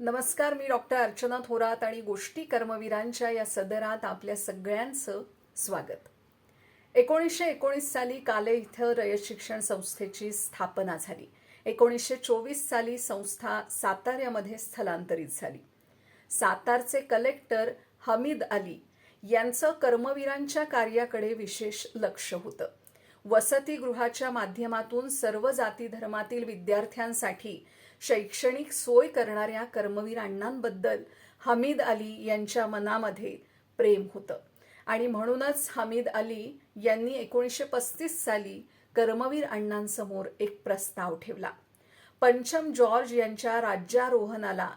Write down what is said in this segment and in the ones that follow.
नमस्कार मी डॉक्टर अर्चना थोरात आणि गोष्टी कर्मवीरांच्या या सदरात आपल्या सगळ्यांचं स्वागत. एकोणीसशे एकोणीस साली काले इथं रयत शिक्षण संस्थेची स्थापना झाली. एकोणीसशे चोवीस साली संस्था साताऱ्यामध्ये स्थलांतरित झाली. सातारचे कलेक्टर हमीद अली यांचं कर्मवीरांच्या कार्याकडे विशेष लक्ष होतं. वसतिगृहाच्या माध्यमातून सर्व जाती धर्मातील विद्यार्थ्यांसाठी शैक्षणिक सोय करणाऱ्या कर्मवीर अण्णांबद्दल हमीद अली यांच्या मनामध्ये प्रेम होतं. आणि म्हणूनच हमीद अली यांनी एकोणीसशे पस्तीस साली कर्मवीर अण्णांसमोर एक प्रस्ताव ठेवला. पंचम जॉर्ज यांच्या राज्यारोहणाला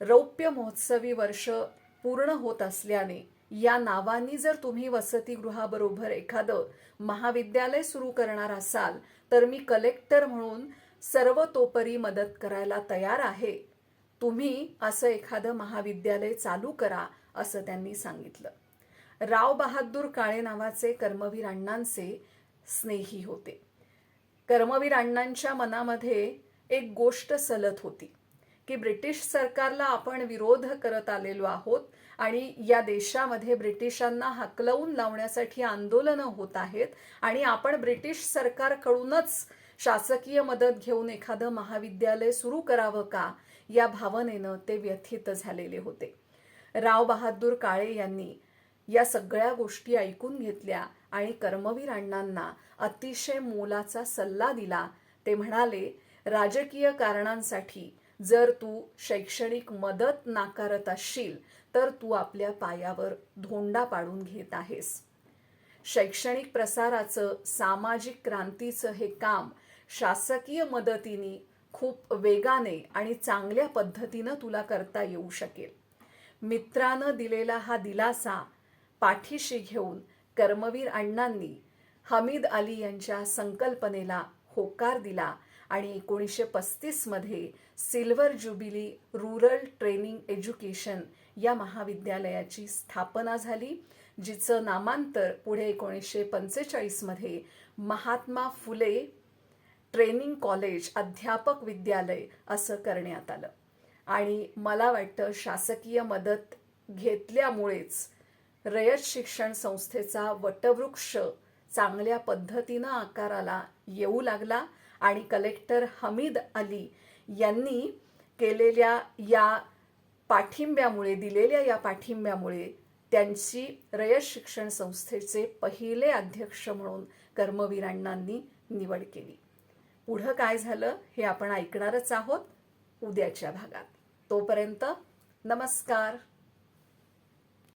रौप्य महोत्सवी वर्ष पूर्ण होत असल्याने या नावानी जर तुम्ही वसतिगृहाबरोबर एखादं महाविद्यालय सुरू करणार असाल तर मी कलेक्टर म्हणून सर्वतोपरी मदत करायला तयार आहे. तुम्ही असं एखादं महाविद्यालय चालू करा असं त्यांनी सांगितलं. राव बहादूर काळे नावाचे कर्मवीर अण्णांचे स्नेही होते. कर्मवीर अण्णांच्या मनामध्ये एक गोष्ट सलत होती की ब्रिटिश सरकारला आपण विरोध करत आलेलो आहोत आणि या देशामध्ये ब्रिटिशांना हकलवून लावण्यासाठी आंदोलनं होत आहेत आणि आपण ब्रिटिश सरकारकडूनच शासकीय मदत घेऊन एखादं महाविद्यालय सुरू करावं का? या भावनेनं ते व्यथित झालेले होते. राव बहादूर काळे यांनी या सगळ्या गोष्टी ऐकून घेतल्या आणि कर्मवीर अण्णांना अतिशय मोलाचा सल्ला दिला. ते म्हणाले राजकीय कारणांसाठी जर तू शैक्षणिक मदत नाकारत असशील तर तू आपल्या पायावर धोंडा पाडून घेत आहेस. शैक्षणिक प्रसाराचं सामाजिक क्रांतीचं हे काम शासकीय मदतीने खूप वेगाने आणि चांगल्या पद्धतीनं तुला करता येऊ शकेल. मित्रानं दिलेला हा दिलासा पाठीशी घेऊन कर्मवीर अण्णांनी हमीद अली यांच्या संकल्पनेला होकार दिला आणि एकोणीसशे पस्तीसमध्ये silver jubilee rural training education या महाविद्यालयाची स्थापना झाली जिचं नामांतर पुढे एकोणीसशे पंचेचाळीसमध्ये महात्मा फुले ट्रेनिंग कॉलेज अध्यापक विद्यालय असं करण्यात आलं. आणि मला वाटतं शासकीय मदत घेतल्यामुळेच रयत शिक्षण संस्थेचा वटवृक्ष चांगल्या पद्धतीनं आकाराला येऊ लागला आणि कलेक्टर हमीद अली यांनी केलेल्या या पाठिंब्यामुळे दिलेल्या या पाठिंब्यामुळे त्यांची रयत शिक्षण संस्थेचे पहिले अध्यक्ष म्हणून कर्मवीरांनांनी निवड केली. पुढं काय झालं हे आपण ऐकणारच आहोत उद्याच्या भागात. तोपर्यंत नमस्कार.